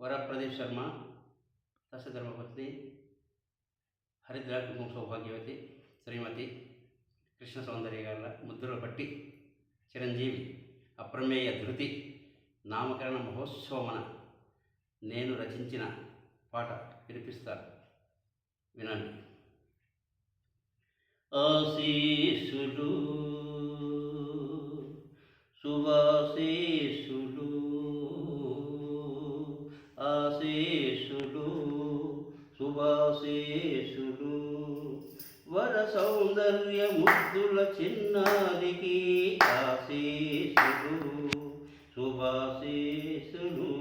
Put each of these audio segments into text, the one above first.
వరప్రదీప్ శర్మ దశధర్మపత్ని హరిద్రా కుటుంబ సౌభాగ్యవతి శ్రీమతి కృష్ణ సౌందర్య గారి ముద్రలు పట్టి చిరంజీవి అప్రమేయ ధృతి నామకరణ మహోత్సవమన నేను రచించిన పాట వినిపిస్తాను వినండి ఆశీసులు ఆశీసులు సువాశీసులు వర సౌందర్య ముద్దుల చిన్నారికి ఆశీసులు శుభాశీసులు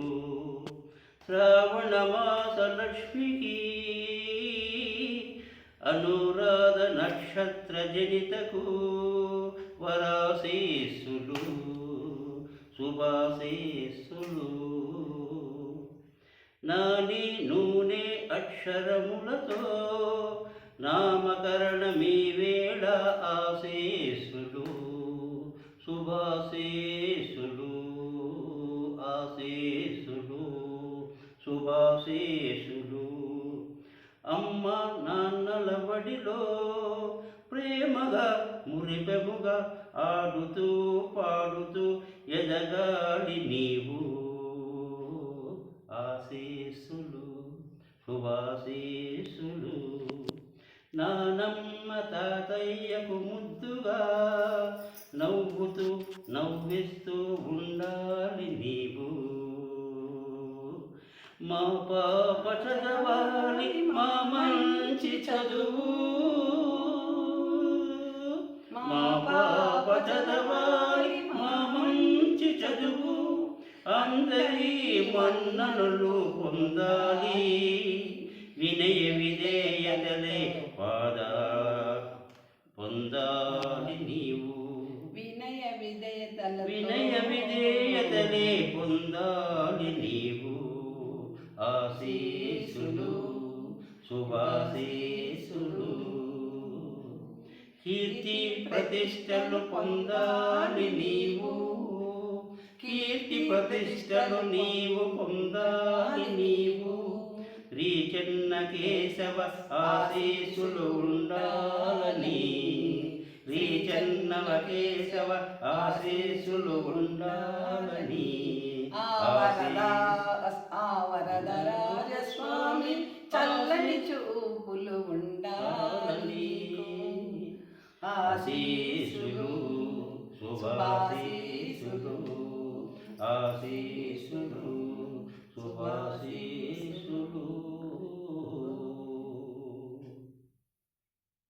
శ్రావణ మాస లక్ష్మికి అనురాధ నక్షత్ర జనితకు వరాశీస్సులు శుభాశీస్సులు నాని నూనె అక్షరములతో నామకరణ మీ వేళ ఆశీస్సులు శుభాశీస్సులు ఆశీస్సులు శుభాశీస్సులు అమ్మ నాన్నల బడిలో ప్రేమగా మురిపెముగా ఆడుతూ పాడుతూ ఎదగాలి నీవు. శుభాశీస్సులు నానమ్మ తాతయ్యకు ముద్దుగా నవ్వుతూ నవ్విస్తూ ఉండాలి నీవు. మా పాప చదవాలి మా మంచి చదువు. మా పాప చదవాలి మా మంచి చదువు. అందరి మన్ననలు పొందాలి. పొందాలి నీవు. వినయ విధేయతల వినయ విధేయతలే పొందాలి నీవు. ఆశీసులు శుభాశీసులు. కీర్తి ప్రతిష్టలు పొందాలి నీవు. కీర్తి ప్రతిష్టలు నీవు పొందాలి నీవు. శ్రీ చెన్న కేశవ ఆశీసులు నమ కేశవ ఆశీసులు ఉండాలని ఆవరదరాజస్వామి చల్లని చూపులు ఉండాలని. ఆశీసులు శుభాశీసులు ఆశీ